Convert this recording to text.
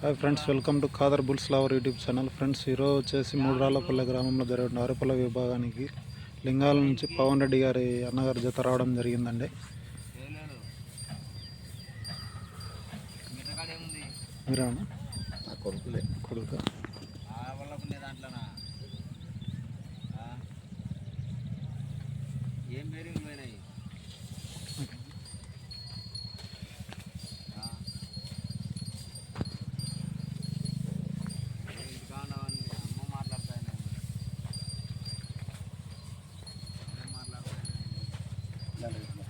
Hi friends welcome to Khadar bulls lover YouTube channel friends ఈరోజు వచ్చేసి మూడురాళ్ళపల్లె గ్రామంలో జరిగిన అరపల్ల విభాగానికి లింగాల నుంచి పవన్ రెడ్డి గారి అన్నగారి జత రావడం జరిగిందండి. కొడుకులే. కొడుకు? ఏం ചാനൽ